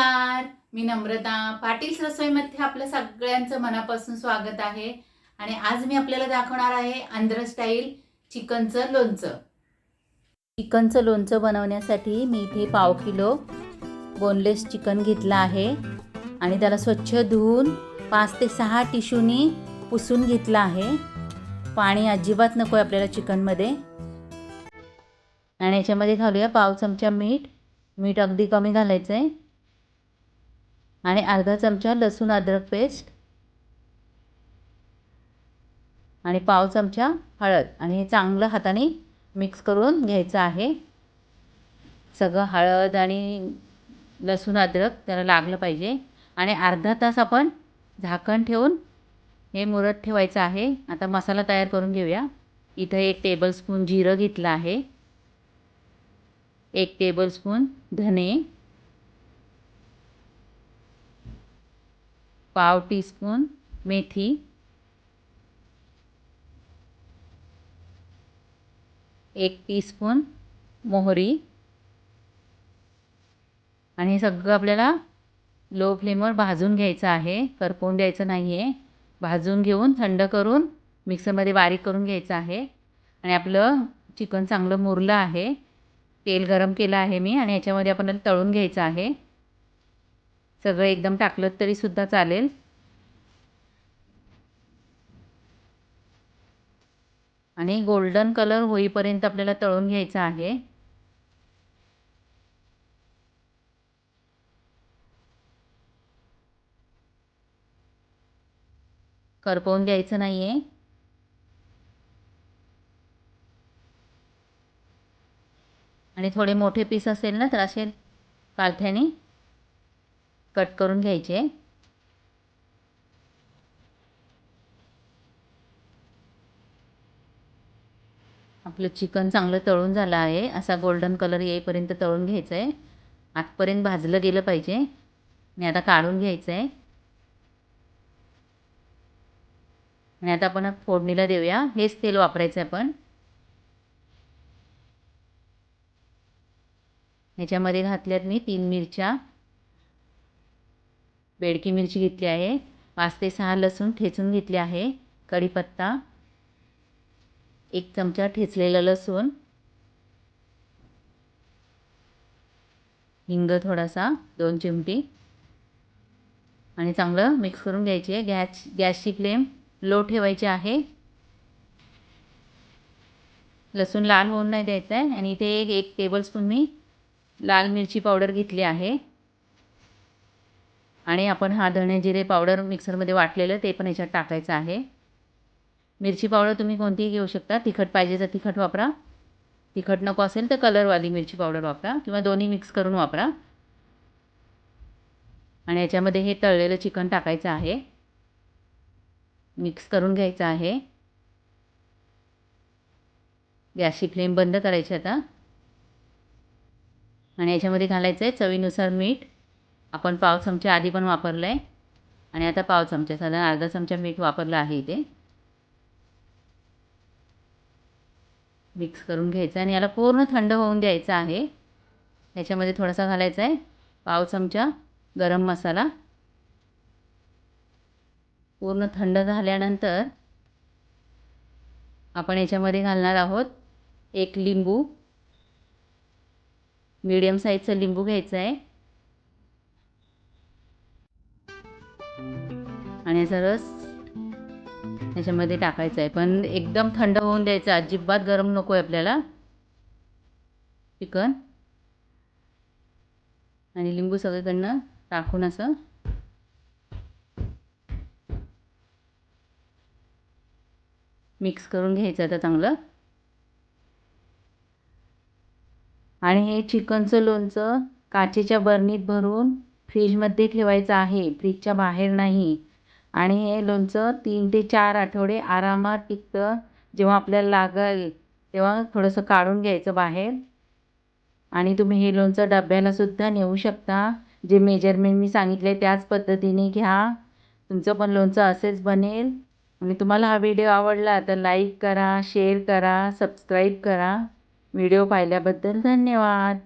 नमस्कार मी नम्रता. पाटील रसोईमध्ये आपलं सगळ्यांचं मनापासून स्वागत आहे. आणि आज मी आपल्याला दाखवणार आहे आंध्र स्टाईल चिकनचं लोणचं. चिकनचं लोणचं बनवण्यासाठी मी इथे पाव किलो बोनलेस चिकन घेतलं आहे. आणि त्याला स्वच्छ धुवून पाच ते सहा टिशूनी पुसून घेतलं आहे. पाणी अजिबात नको आहे आपल्याला चिकनमध्ये. आणि याच्यामध्ये घालूया पाव चमचा मीठ. मीठ अगदी कमी घालायचं आहे आणि अर्धा चमचा लसूण अद्रक पेस्ट आणि पाव चमचा हळद. आणि हे चांगलं हाताने मिक्स करून घ्यायचं आहे. सगळं हळद आणि लसूण अद्रक त्याला लागलं पाहिजे. आणि अर्धा तास आपण झाकण ठेवून हे मुरत ठेवायचं आहे. आता मसाला तयार करून घेऊया. इथं एक टेबलस्पून जिरं घेतलं आहे. एक टेबलस्पून धने. पाव टीस्पून मेथी. एक टीस्पून मोहरी. आणि हे सगळं आपल्याला लो फ्लेमवर भाजून घ्यायचं आहे. करपवून द्यायचं नाही आहे भाजून घेऊन थंड करून मिक्सरमध्ये बारीक करून घ्यायचं आहे. आणि आपलं चिकन चांगलं मुरलं आहे. तेल गरम केलं आहे मी आणि याच्यामध्ये आपण तळून घ्यायचं आहे. सगळं एकदम टाकलं तरीसुद्धा चालेल. आणि गोल्डन कलर होईपर्यंत आपल्याला तळून घ्यायचं आहे. करपवून द्यायचं नाही आहे आणि थोडे मोठे पीस असेल ना तर असे कालथ्याने. कट करून घ्यायचे. आपलं चिकन चांगलं तळून झालं आहे. असा गोल्डन कलर येईपर्यंत तळून घ्यायचं आहे आतपर्यंत भाजलं गेलं पाहिजे. आणि आता काढून घ्यायचं आहे आणि आता आपण फोडणीला देऊया. हेच तेल वापरायचं आहे आपण. ह्याच्यामध्ये घातल्यात मी तीन मिरच्या. बेडकी मिरची घेतली आहे. पाच ते सहा लसूण ठेचून घेतले आहे. कढीपत्ता एक चमचा ठेचलेलं लसूण हिंग थोडासा दोन चिमटी आणि चांगलं मिक्स करून घ्यायची आहे. गॅस गॅसची फ्लेम लो ठेवायची आहे. लसूण लाल होऊन नाही द्यायचं आहे आणि इथे एक एक टेबलस्पून मी लाल मिरची पावडर घेतली आहे. आणि आपण हा धणे जिरे पावडर मिक्सरमध्ये वाटलेलं ते पण याच्यात टाकायचं आहे. मिरची पावडर तुम्ही कोणतीही घेऊ शकता. तिखट पाहिजे तर तिखट वापरा. तिखट नको असेल तर कलरवाली मिरची पावडर वापरा किंवा दोन्ही मिक्स करून वापरा. आणि याच्यामध्ये हे तळलेलं चिकन टाकायचं आहे. मिक्स करून घ्यायचं आहे. गॅसची फ्लेम बंद करायची आता. आणि याच्यामध्ये घालायचं आहे चवीनुसार मीठ. आपण पाव चमचा आधी पण वापरलं आहे आणि आता पाव चमचा साधारण अर्धा चमचा मीठ वापरलं आहे इथे. मिक्स करून घ्यायचं आणि याला पूर्ण थंड होऊन द्यायचं आहे. याच्यामध्ये थोडासा घालायचा आहे. पाव चमचा गरम मसाला. पूर्ण थंड झाल्यानंतर आपण याच्यामध्ये घालणार आहोत एक लिंबू. मीडियम साईजचं लिंबू घ्यायचं आहे. आणि याचा रस याच्यामध्ये टाकायचा आहे पण एकदम थंड होऊन द्यायचं. अजिबात गरम नको आहे आपल्याला. चिकन. आणि लिंबू सगळीकडनं टाकून असं. मिक्स करून घ्यायचं आता चांगलं. आणि हे चिकनचं लोणचं काचेच्या बरणीत भरून फ्रीजमध्ये ठेवायचं आहे फ्रीजच्या बाहेर नाही. आणि हे लोणचं तीन ते चार आठवडे आरामात टिकतं जेव्हा आपल्याला लागेल तेव्हा थोडंसं काढून घ्यायचं बाहेर. आणि तुम्ही हे लोणचं डब्यालासुद्धा नेऊ शकता. जे मेजरमेंट मी सांगितले त्याच पद्धतीने घ्या. तुमचं पण लोणचं असेच बनेल. आणि तुम्हाला हा व्हिडिओ आवडला तर लाईक करा शेअर करा सबस्क्राईब करा. व्हिडिओ पाहिल्याबद्दल धन्यवाद.